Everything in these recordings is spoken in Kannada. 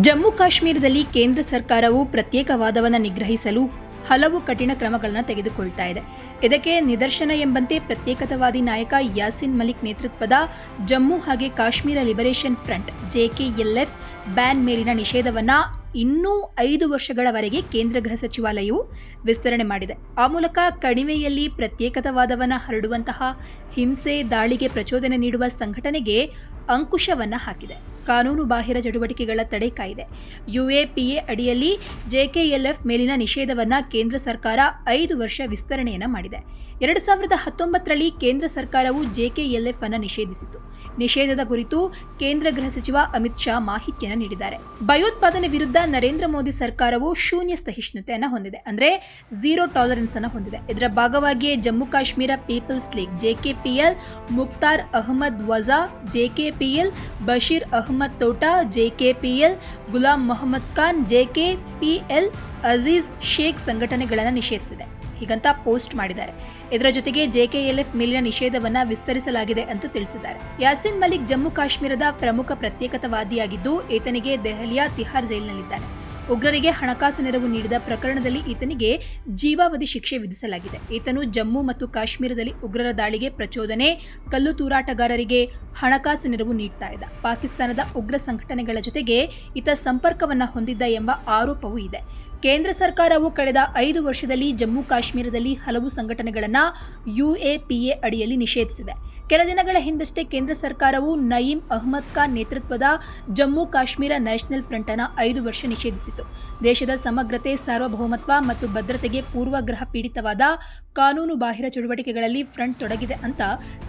ಜಮ್ಮು ಕಾಶ್ಮೀರದಲ್ಲಿ ಕೇಂದ್ರ ಸರ್ಕಾರವು ಪ್ರತ್ಯೇಕವಾದವನ್ನು ನಿಗ್ರಹಿಸಲು ಹಲವು ಕಠಿಣ ಕ್ರಮಗಳನ್ನು ತೆಗೆದುಕೊಳ್ತಾ ಇದೆ. ಇದಕ್ಕೆ ನಿದರ್ಶನ ಎಂಬಂತೆ ಪ್ರತ್ಯೇಕತಾವಾದಿ ನಾಯಕ ಯಾಸಿನ್ ಮಲಿಕ್ ನೇತೃತ್ವದ ಜಮ್ಮು ಹಾಗೆ Kashmir liberation front JKLF ban ಮೇಲಿನ ನಿಷೇಧವನ್ನು ಇನ್ನೂ ಐದು ವರ್ಷಗಳವರೆಗೆ ಕೇಂದ್ರ ಗೃಹ ಸಚಿವಾಲಯವು ವಿಸ್ತರಣೆ ಮಾಡಿದೆ. ಆ ಮೂಲಕ ಕಣಿವೆಯಲ್ಲಿ ಪ್ರತ್ಯೇಕತಾವಾದವನ್ನು ಹರಡುವಂತಹ ಹಿಂಸೆ, ದಾಳಿಗೆ ಪ್ರಚೋದನೆ ನೀಡುವ ಸಂಘಟನೆಗೆ ಅಂಕುಶವನ್ನು ಹಾಕಿದೆ. ಕಾನೂನು ಬಾಹಿರ ಚಟುವಟಿಕೆಗಳ ತಡೆ ಕಾಯ್ದೆ. ಯುಎಪಿಎ ಅಡಿಯಲ್ಲಿ ಜೆಕೆಎಲ್ಎಫ್ ಮೇಲಿನ ನಿಷೇಧವನ್ನ ಕೇಂದ್ರ ಸರ್ಕಾರ ಐದು ವರ್ಷ ವಿಸ್ತರಣೆಯನ್ನ ಮಾಡಿದೆ. ಎರಡು ಸಾವಿರದ ಹತ್ತೊಂಬತ್ತರಲ್ಲಿ ಕೇಂದ್ರ ಸರ್ಕಾರವು ಜೆಕೆಎಲ್ಎಫ್ ಅನ್ನು ನಿಷೇಧಿಸಿತು ನಿಷೇಧದ ಕುರಿತು ಕೇಂದ್ರ ಗೃಹ ಸಚಿವ ಅಮಿತ್ ಶಾ ಮಾಹಿತಿಯನ್ನು ನೀಡಿದ್ದಾರೆ. ಭಯೋತ್ಪಾದನೆ ವಿರುದ್ಧ ನರೇಂದ್ರ ಮೋದಿ ಸರ್ಕಾರವು ಶೂನ್ಯ ಸಹಿಷ್ಣುತೆಯನ್ನು ಹೊಂದಿದೆ. ಅಂದರೆ ಝೀರೋ ಟಾಲರೆನ್ಸ್ ಅನ್ನು ಹೊಂದಿದೆ. ಇದರ ಭಾಗವಾಗಿಯೇ Jammu Kashmir people's league, JKPL Mukhtar Ahmad Waza, JKPL, Bashir Ahmed ತೋಟಾ, ಜೆಕೆಪಿಎಲ್, ಗುಲಾಂ ಮೊಹಮ್ಮದ್ ಖಾನ್, ಜೆಕೆಪಿಎಲ್, ಅಜೀಜ್ ಶೇಖ್ ಸಂಘಟನೆಗಳನ್ನು ನಿಷೇಧಿಸಿದೆ. ಹೀಗಂತ ಪೋಸ್ಟ್ ಮಾಡಿದ್ದಾರೆ. ಇದರ ಜೊತೆಗೆ ಜೆಕೆಎಲ್ಎಫ್ ಮೇಲಿನ ನಿಷೇಧವನ್ನ ವಿಸ್ತರಿಸಲಾಗಿದೆ ಅಂತ ತಿಳಿಸಿದ್ದಾರೆ. ಯಾಸಿನ್ ಮಲಿಕ್ ಜಮ್ಮು ಕಾಶ್ಮೀರದ ಪ್ರಮುಖ ಪ್ರತ್ಯೇಕತಾವಾದಿಯಾಗಿದ್ದು, ಈತನಿಗೆ ದೆಹಲಿಯ ತಿಹಾರ್ ಜೈಲಿನಲ್ಲಿದ್ದಾನೆ. ಉಗ್ರರಿಗೆ ಹಣಕಾಸು ನೆರವು ನೀಡಿದ ಪ್ರಕರಣದಲ್ಲಿ ಈತನಿಗೆ ಜೀವಾವಧಿ ಶಿಕ್ಷೆ ವಿಧಿಸಲಾಗಿದೆ. ಈತನು ಜಮ್ಮು ಮತ್ತು ಕಾಶ್ಮೀರದಲ್ಲಿ ಉಗ್ರರ ದಾಳಿಗೆ ಪ್ರಚೋದನೆ, ಕಲ್ಲು ತೂರಾಟಗಾರರಿಗೆ ಹಣಕಾಸು ನೆರವು ನೀಡ್ತಾ ಇದ್ದ. ಪಾಕಿಸ್ತಾನದ ಉಗ್ರ ಸಂಘಟನೆಗಳ ಜೊತೆಗೆ ಈತ ಸಂಪರ್ಕವನ್ನ ಹೊಂದಿದ್ದ ಎಂಬ ಆರೋಪವೂ ಇದೆ. ಕೇಂದ್ರ ಸರ್ಕಾರವು ಕಳೆದ ಐದು ವರ್ಷದಲ್ಲಿ ಜಮ್ಮು ಕಾಶ್ಮೀರದಲ್ಲಿ ಹಲವು ಸಂಘಟನೆಗಳನ್ನು ಯುಎಪಿಎ ಅಡಿಯಲ್ಲಿ ನಿಷೇಧಿಸಿದೆ. ಕೆಲ ದಿನಗಳ ಹಿಂದಷ್ಟೇ ಕೇಂದ್ರ ಸರ್ಕಾರವು ನಯೀಂ ಅಹ್ಮದ್ ಖಾನ್ ನೇತೃತ್ವದ ಜಮ್ಮು ಕಾಶ್ಮೀರ ನ್ಯಾಷನಲ್ ಫ್ರಂಟ್ ಅನ್ನು ಐದು ವರ್ಷ ನಿಷೇಧಿಸಿತು ದೇಶದ ಸಮಗ್ರತೆ, ಸಾರ್ವಭೌಮತ್ವ ಮತ್ತು ಭದ್ರತೆಗೆ ಪೂರ್ವಗ್ರಹ ಪೀಡಿತವಾದ ಕಾನೂನು ಬಾಹಿರ ಚಟುವಟಿಕೆಗಳಲ್ಲಿ ಫ್ರಂಟ್ ತೊಡಗಿದೆ ಅಂತ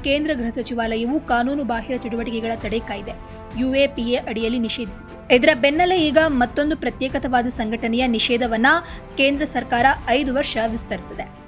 ಕೇಂದ್ರ ಗೃಹ ಸಚಿವಾಲಯವು ಕಾನೂನು ಬಾಹಿರ ಚಟುವಟಿಕೆಗಳ ತಡೆ ಕಾಯ್ದೆ. ಯುಎಪಿಎ ಅಡಿಯಲ್ಲಿ ನಿಷೇಧಿಸಿತು. ಇದರ ಬೆನ್ನಲ್ಲೇ ಈಗ ಮತ್ತೊಂದು ಪ್ರತ್ಯೇಕತವಾದ ಸಂಘಟನೆಯ ನಿಷೇಧವನ್ನ ಕೇಂದ್ರ ಸರ್ಕಾರ ಐದು ವರ್ಷ ವಿಸ್ತರಿಸಿದೆ.